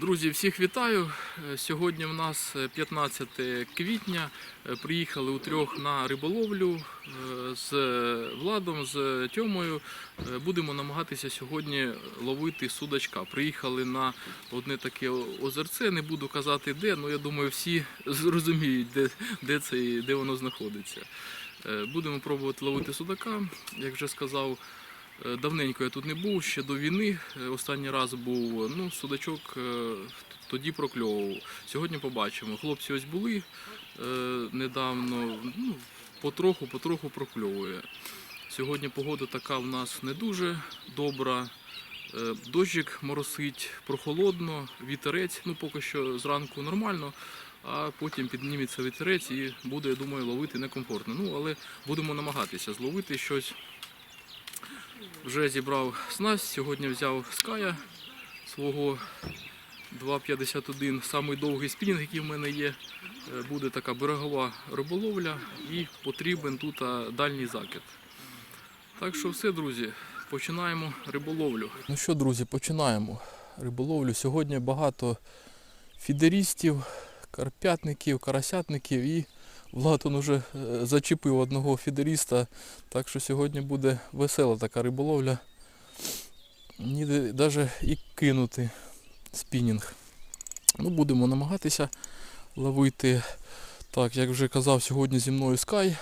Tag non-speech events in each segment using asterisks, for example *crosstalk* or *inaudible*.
Друзі, всіх вітаю. Е, Сьогодні в нас е, 15 квітня. Е, Приїхали у трьох на риболовлю е, з Владом, з Тьомою. Е, Будемо намагатися сьогодні ловити судачка. Приїхали на одне таке озерце, не буду казати де, але я думаю, всі *laughs* зрозуміють, де, де це де воно знаходиться. Е, Будемо пробувати ловити судака, як вже сказав. Е, Давненько я тут не був, ще до війни. Е, Останній раз був ну, судачок е, тоді прокльовував. Сьогодні побачимо. Хлопці ось були е, недавно, ну, потроху, потроху прокльовує. Сьогодні погода така в нас не дуже добра. Е, Дощик моросить прохолодно, вітерець, ну поки що зранку нормально, а потім підніметься вітерець і буде, я думаю, ловити некомфортно. Ну, але будемо намагатися зловити щось вже зібрав снасть, сьогодні взяв ская свого 2,51, самий довгий спінінг, який в мене є. Е, Буде така берегова риболовля і потрібен тут дальній закид. Так що все, друзі, починаємо риболовлю. Ну що, друзі, починаємо риболовлю. Сьогодні багато фідерістів, карпятників, карасятників і Влад он уже е, зачепив одного фідеріста, так що сьогодні буде весела така риболовля. Ніде навіть і кинути спінінг. Ну, будемо намагатися ловити. Так, як вже казав, сьогодні зі мною Sky.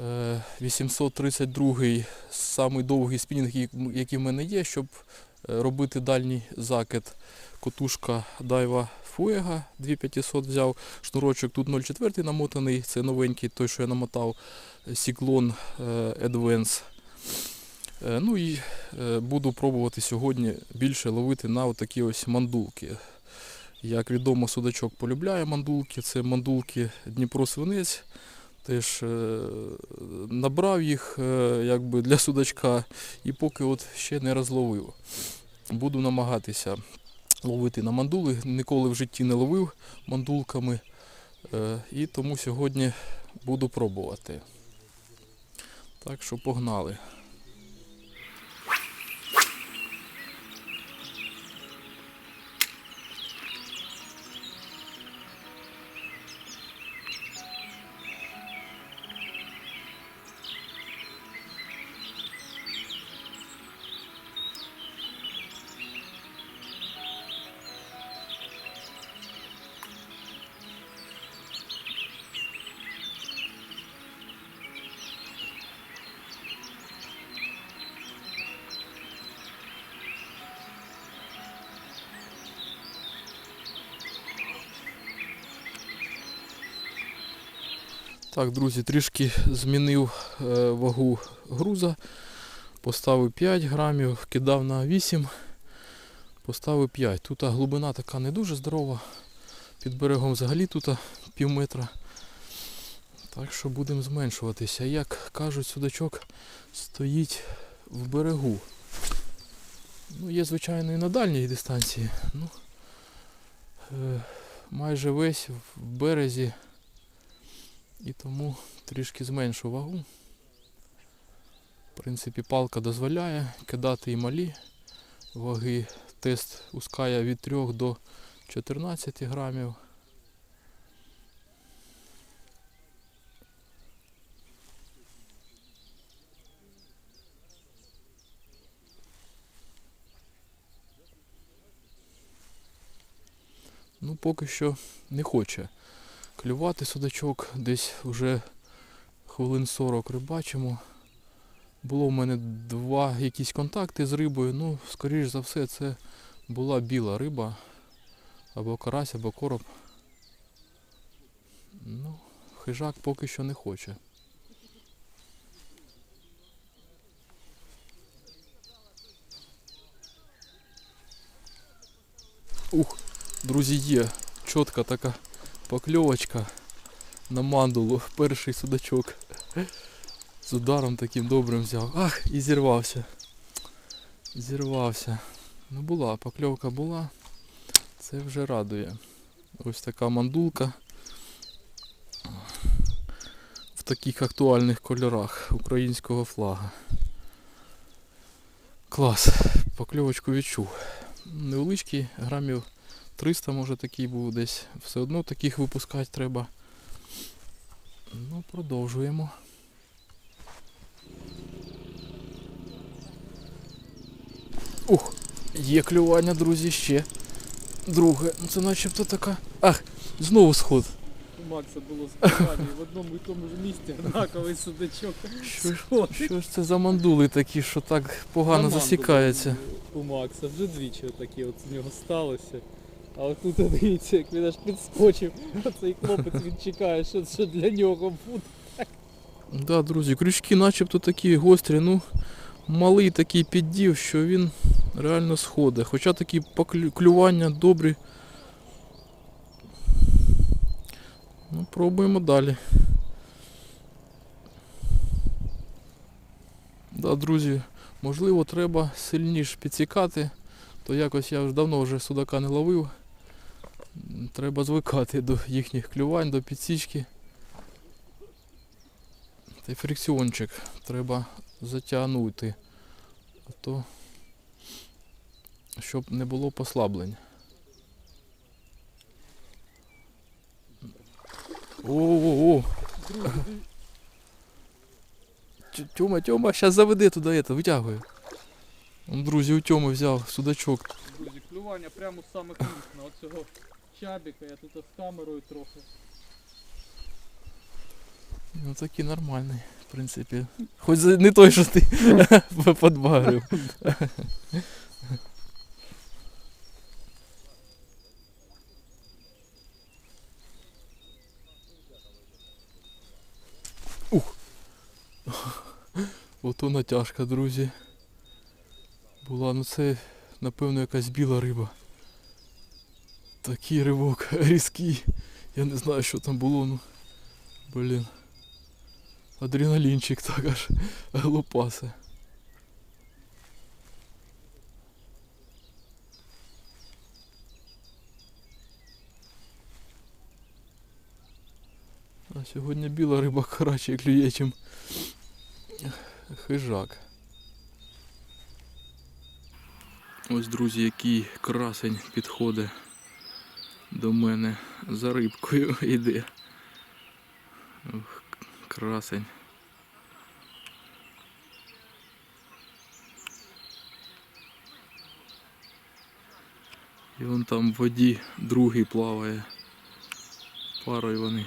Е, 832 самий довгий спінінг, який в мене є, щоб е, робити дальній закид. Котушка Daiwa Fuega 2500 взяв. Шнурочок тут 0,4 намотаний, це новенький, той, що я намотав. Cyclone е, Advance. Е, Ну і е, буду пробувати сьогодні більше ловити на отакі ось мандулки. Як відомо, судачок полюбляє мандулки. Це мандулки Дніпро Свинець. Теж е, набрав їх е, якби для судачка і поки от ще не розловив. Буду намагатися ловити на мандули. Ніколи в житті не ловив мандулками. Е, І тому сьогодні буду пробувати. Так що погнали. Так, друзі, трішки змінив е, вагу груза. Поставив 5 грамів, кидав на 8, поставив 5. Тут глибина така не дуже здорова. Під берегом взагалі тут пів метра. Так що будемо зменшуватися. Як кажуть, судачок стоїть в берегу. Ну, є, звичайно, і на дальній дистанції. Ну, е, майже весь в березі. І тому трішки зменшу вагу. В принципі, палка дозволяє кидати і малі ваги. Тест ускає від 3 до 14 грамів. Ну, поки що не хоче клювати судачок. Десь вже хвилин 40 рибачимо. Було в мене два якісь контакти з рибою. Ну, скоріш за все, це була біла риба. Або карась, або короб. Ну, хижак поки що не хоче. Ух, друзі, є чітка така покльовочка на мандулу, перший судачок. З ударом таким добрим взяв. Ах, і зірвався. Зірвався. Ну була, покльовка була. Це вже радує. Ось така мандулка. В таких актуальних кольорах українського флага. Клас. Покльовочку відчув. невеличкий, грамів 300 може такий був десь. Все одно таких випускати треба. Ну, продовжуємо. Ух, є клювання, друзі, ще. Друге. Ну це начебто така. Ах, знову сход. У Макса було спілкування в одному і тому ж місці однаковий судачок. Що ж, що ж це за мандули такі, що так погано Команда засікаються? У Макса вже двічі такі от з нього сталося. Але тут дивіться, як він аж підскочив. Цей хлопець він чекає, що це для нього буде. Да, друзі, крючки начебто такі гострі, ну малий такий піддів, що він реально сходить. Хоча такі клювання добрі. Ну, пробуємо далі. Да, друзі, можливо, треба сильніше підсікати, то якось я вже давно вже судака не ловив. Треба звикати до їхніх клювань, до підсічки. Та й фрикціончик треба затягнути. А то щоб не було послаблень. О-о-о! Тьома, Тьома, зараз заведи туди это, витягує. Друзі, у Тьоми взяв судачок. Друзі, клювання прямо з самих місць на оцього чабіка. Я тут з камерою трохи. Ну такий нормальний, в принципі. Хоч не той, що ти *laughs* подбагрив. Ух. Ото натяжка, друзі. Була, ну це, напевно, якась біла риба. Такий ривок *laughs* різкий. Я не знаю, що там було, ну. Блін. Адреналінчик так аж *laughs* лопасе. А сьогодні біла риба краще клює, чим хижак. Ось, друзі, який красень підходить до мене за рибкою *laughs* йде. Ух, красень. І вон там в воді другий плаває. Парою вони.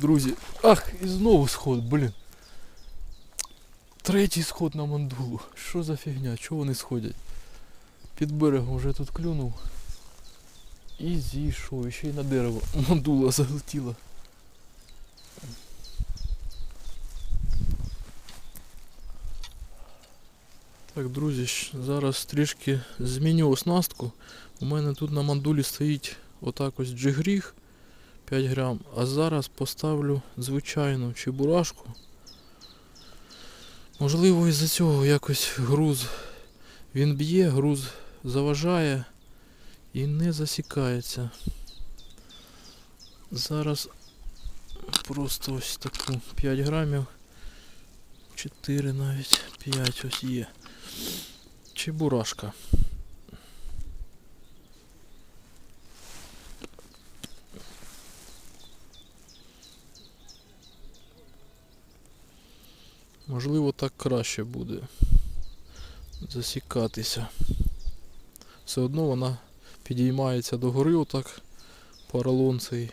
Друзі, ах, і знову сход, блін. Третій сход на мандулу. Що за фігня? Чого вони сходять? Під берегом вже тут клюнув. І зійшов, ще й на дерево *laughs* мандула залетіла. Так, друзі, зараз трішки зміню оснастку. У мене тут на мандулі стоїть отак ось джигріг 5 грам. А зараз поставлю звичайну чебурашку. Можливо, із-за цього якось груз він б'є, груз заважає і не засікається. Зараз просто ось таку 5 грамів. 4 навіть 5 ось є. Чебурашка. Можливо, так краще буде засікатися. Все одно вона підіймається догори отак паралон цей.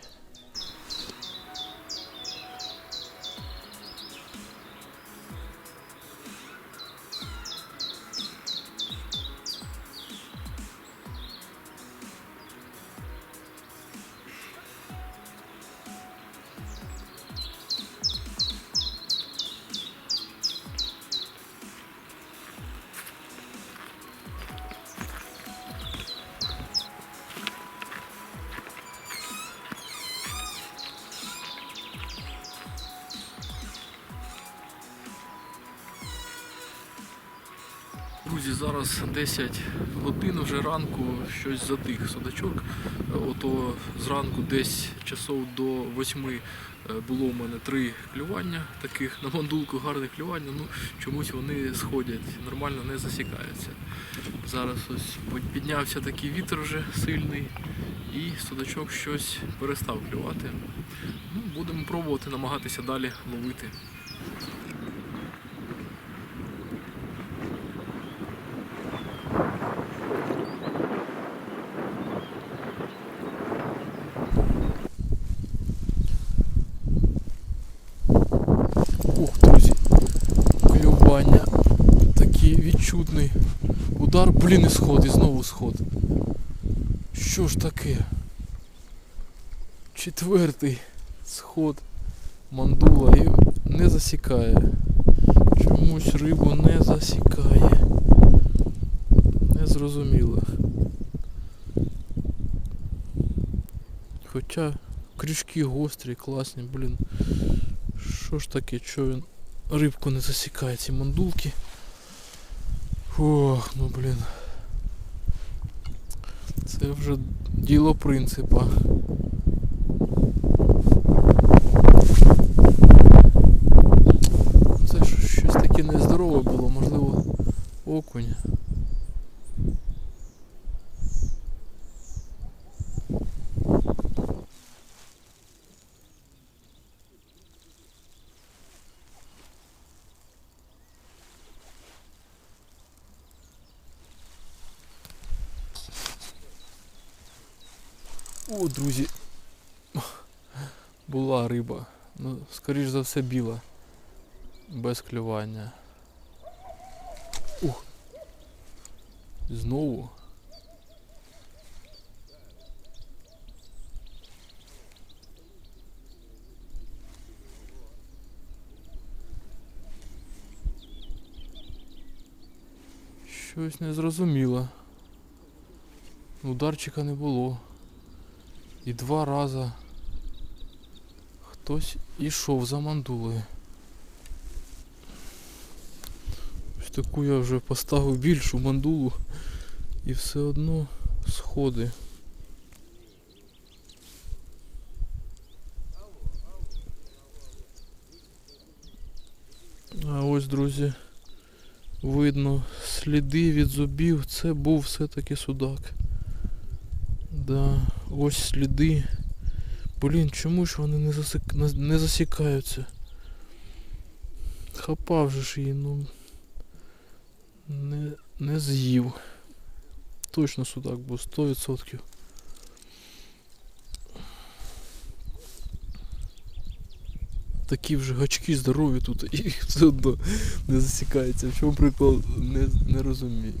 Друзі, зараз 10 годин вже ранку, щось затих судачок. Е, Ото зранку десь часов до 8 е, було в мене три клювання таких на мандулку, гарне клювання. Ну чомусь вони сходять, нормально не засікаються. Зараз ось піднявся такий вітер вже сильний, і судачок щось перестав клювати. Ну, будемо пробувати намагатися далі ловити. Ух, друзі, клювання. Такий відчутний. Удар, блін, і сход. Що ж таке? Четвертий сход мандула і не засікає. Чомусь рибу не засікає. Незрозуміло. Хоча крючки гострі, класні, блін. Що ж таке, що він рибку не засікає ці мандулки? Ох, ну блін. Це вже діло принципа. Це щось таке нездорове було, можливо, окунь. О, друзі. Була риба. Ну, скоріш за все біла. Без клювання. Ух. Знову. Щось незрозуміло. Ударчика не було. І два рази хтось ішов за мандулою. Ось таку я вже поставив більшу мандулу і все одно сходи. А ось, друзі, видно сліди від зубів. Це був все-таки судак. Да, ось сліди. Блін, чому ж вони не, засик... не- засікаються? Хапав же ж її, ну. Не, не з'їв. Точно судак був, 100%. Такі вже гачки здорові тут і *laughs* все одно не засікається. В чому прикол не, не розумію.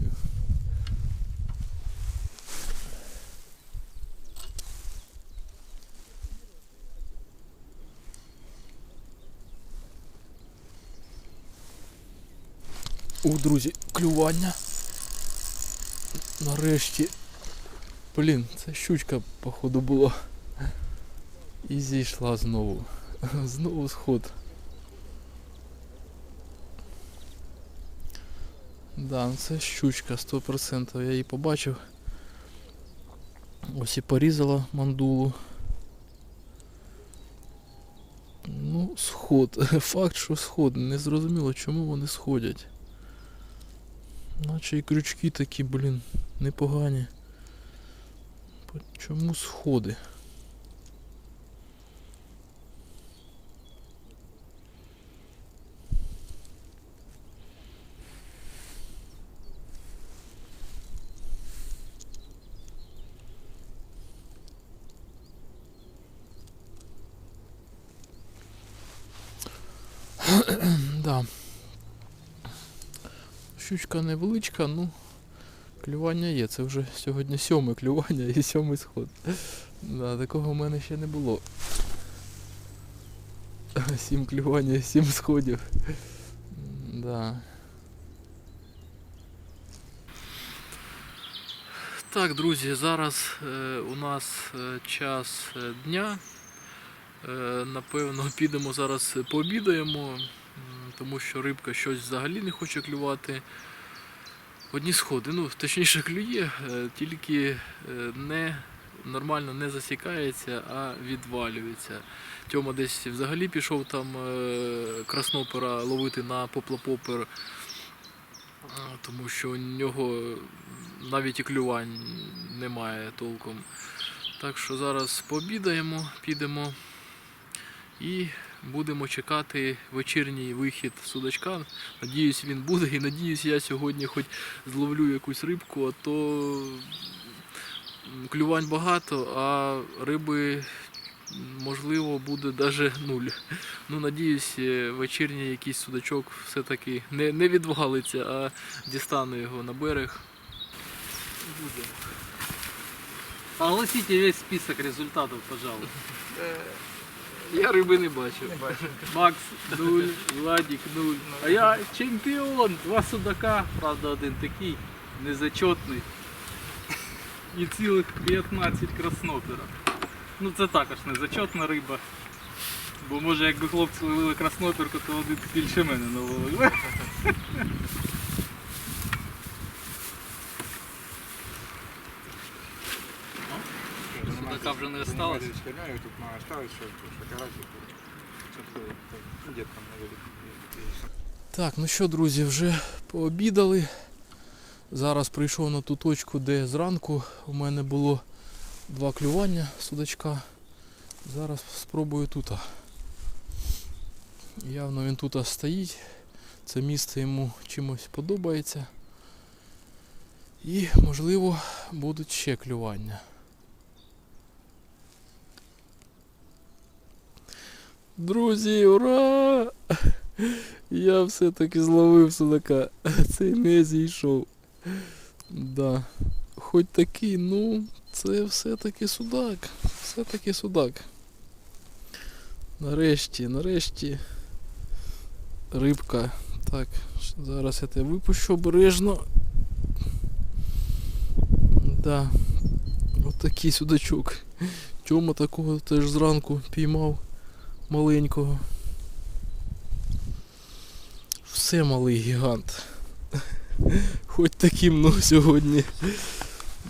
О, друзі, клювання. Нарешті. Блін, це щучка, походу, була. І зійшла знову. *laughs* Знову сход. Да, ну це щучка 100%. Я її побачив. Ось і порізала мандулу. Ну, сход. *laughs* Факт, що сход. Не зрозуміло, чому вони сходять. Наче і крючки такі, блін, непогані. По- Чому сходи? Щучка невеличка, ну клювання є. Це вже сьогодні сьоме клювання і сьомий сход. Да, такого в мене ще не було. Сім клювання, сім сходів. Да. Так, друзі, зараз е, у нас е, час е, дня. Е, напевно, підемо зараз пообідаємо, м, тому що рибка щось взагалі не хоче клювати. одні сходи. Ну, точніше клює, е, тільки е, не нормально не засікається, а відвалюється. Тьома десь взагалі пішов там е, краснопера ловити на поплапопер, тому що у нього навіть і клювань немає толком. Так що зараз пообідаємо, підемо і будемо чекати вечірній вихід судачка. Надіюсь, він буде, і надіюсь, я сьогодні хоч зловлю якусь рибку, а то клювань багато, а риби можливо буде навіть нуль. Ну, надіюсь, е, вечірній якийсь судачок все-таки не, не відвалиться, а дістану його на берег. Буде. Огласите весь список результатов, пожалуйста. Я риби не бачу. Макс 0, Владик 0. А я чемпіон! Два судака, правда, один такий незачетний. І цілих 15 краснопера. Ну це також незачетна риба. Бо може якби хлопці ловили красноперку, то один більше мене наловили. Судака вже не осталось. Схерняю, тут має осталось, що фотографії. Где там? Так, ну що, друзі, вже пообідали. Зараз прийшов на ту точку, де зранку у мене було два клювання судачка. Зараз спробую тут. Явно він тут стоїть. Це місце йому чимось подобається. І, можливо, будуть ще клювання. Друзі, ура! Я все-таки зловив судака. *laughs* Цей не зійшов. Да. Хоч такий, ну, це все-таки судак. Все-таки судак. Нарешті, нарешті. Рибка. Так, зараз я тебе випущу обережно. Да. Отакий судачок. Тьома такого теж зранку піймав маленького. Все малий гігант. Хоч таким, ну сьогодні.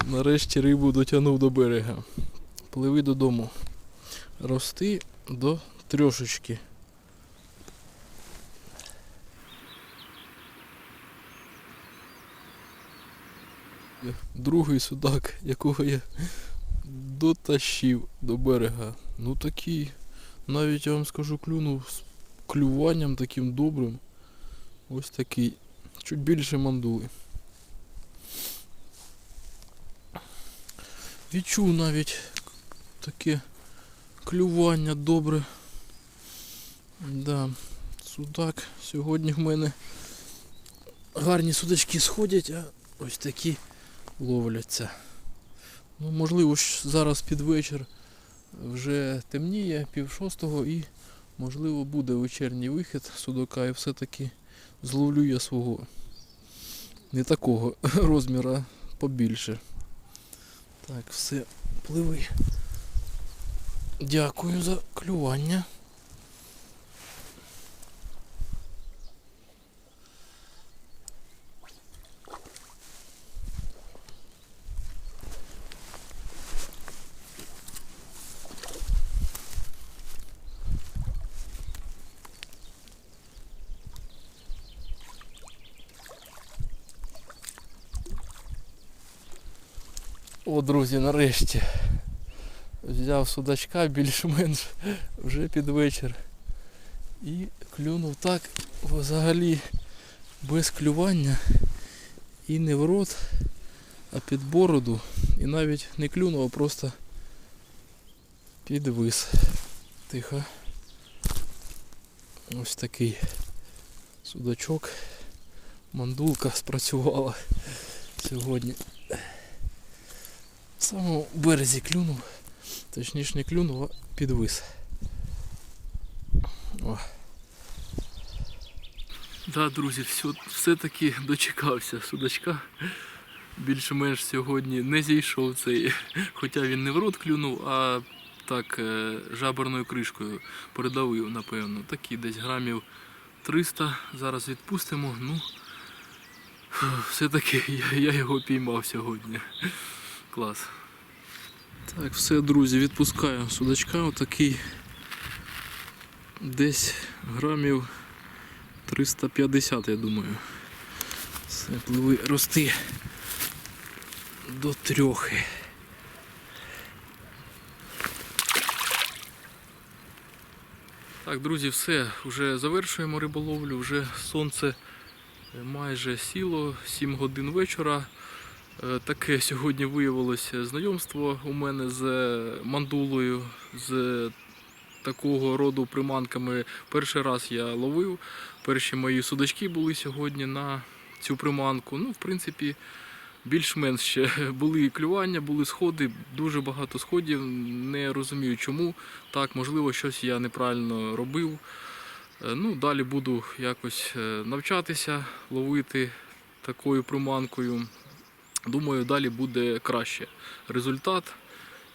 Нарешті рибу дотягнув до берега. Пливи додому. Рости до трьошечки. Другий судак, якого я дотащив до берега. Ну такий, навіть я вам скажу, клюнув з клюванням таким добрим. Ось такий. Чуть більше мандули. Відчув навіть таке клювання добре. Да, судак. Сьогодні в мене гарні судачки сходять, а ось такі ловляться. Ну, можливо, зараз під вечір вже темніє, пів шостого і можливо буде вечірній вихід судака і все-таки зловлю я свого. Не такого *laughs* розміру, побільше. Так, все, пливи. Дякую за клювання. Друзі, нарешті. Взяв судачка більш-менш вже під вечір. І клюнув так взагалі без клювання. І не в рот, а під бороду. І навіть не клюнув, а просто підвис. Тихо. Ось такий судачок. Мандулка спрацювала сьогодні. В самому березі клюнув. Точніше не клюнув, а підвис. О. Да, друзі, все, все-таки дочекався судачка. Більш-менш сьогодні не зійшов цей, хоча він не в рот клюнув, а так е, жаберною кришкою передавив, напевно. Такі десь грамів 300. Зараз відпустимо. Ну, Все-таки я, я його піймав сьогодні. Клас. Так, все, друзі, відпускаю судачка. Отакий десь грамів 350, я думаю. Все, пливи рости до трьохи. Так, друзі, все, вже завершуємо риболовлю, вже сонце майже сіло, 7 годин вечора. Е, Таке сьогодні виявилося знайомство у мене з мандулою, з такого роду приманками. Перший раз я ловив. Перші мої судачки були сьогодні на цю приманку. Ну, в принципі, більш-менш ще були клювання, були сходи, дуже багато сходів. Не розумію чому. Так, можливо, щось я неправильно робив. Е, Ну, далі буду якось е, навчатися ловити такою приманкою. Думаю, далі буде краще результат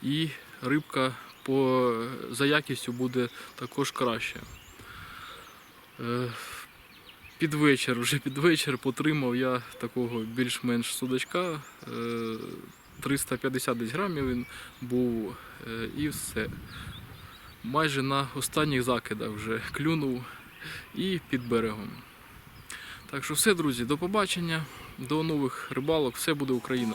і рибка по, за якістю буде також краще. Е, Під вечір, вже під вечір потримав я такого більш-менш судачка. е, 350 десь грамів він був е, і все. Майже на останніх закидах вже клюнув і під берегом. Так що все, друзі, до побачення, до нових рибалок, все буде Україна.